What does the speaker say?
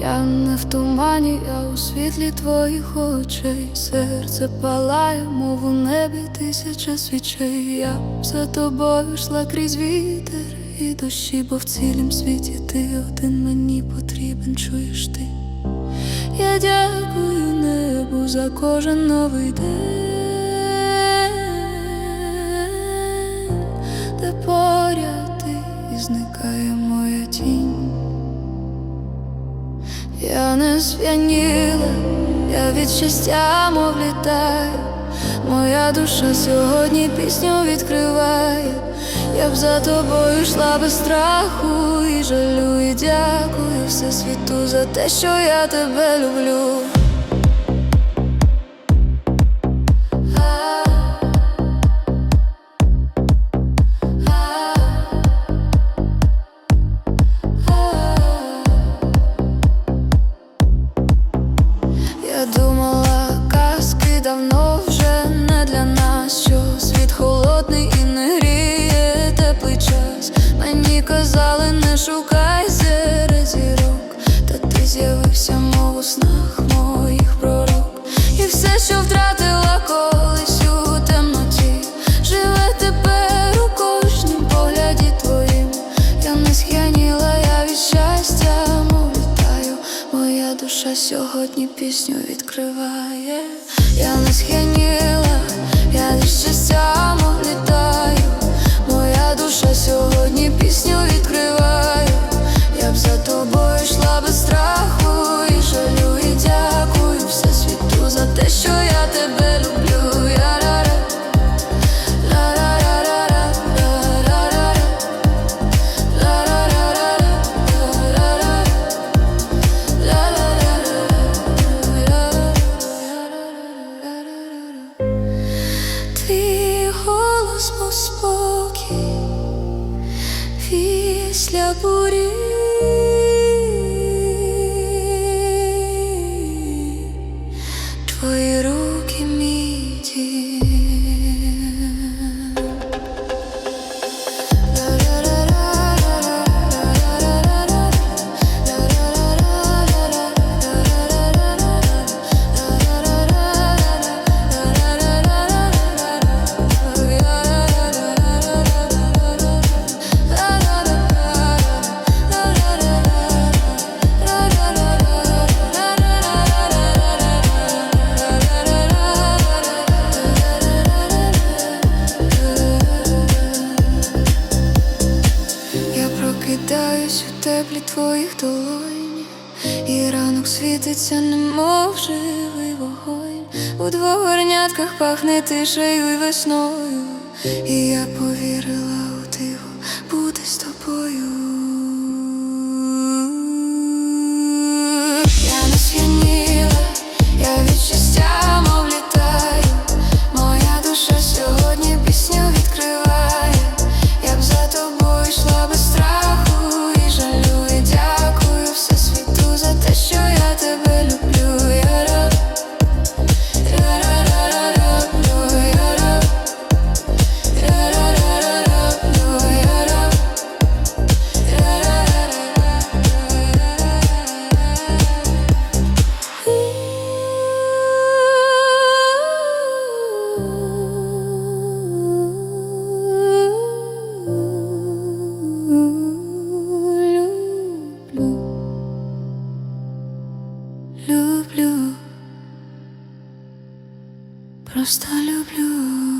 Я не в тумані, я у світлі твоїх очей. Серце палає, мов у небі тисяча свічей. Я за тобою йшла крізь вітер і дощі, бо в цілім світі ти один мені потрібен, чуєш ти. Я дякую небу за кожен новий день, де поряд ти і зникає моя тінь. Зв'яніла, я від щастя, мов літаю. Моя душа сьогодні пісню відкриває. Я б за тобою йшла без страху і жалю, і дякую всесвіту за те, що я тебе люблю. Думала, казки давно вже не для нас, що світ холодний і не гріє теплий час. Мені казали, не шукай зірок, та ти з'явився, сьогодні пісню відкриває. Я не схяніла, спокій після бурі. Прокидаюсь у теплі твоїх долонь, і ранок світиться, немов живий вогонь. У двох горнятках пахне тишею і весною, і я повірила просто люблю.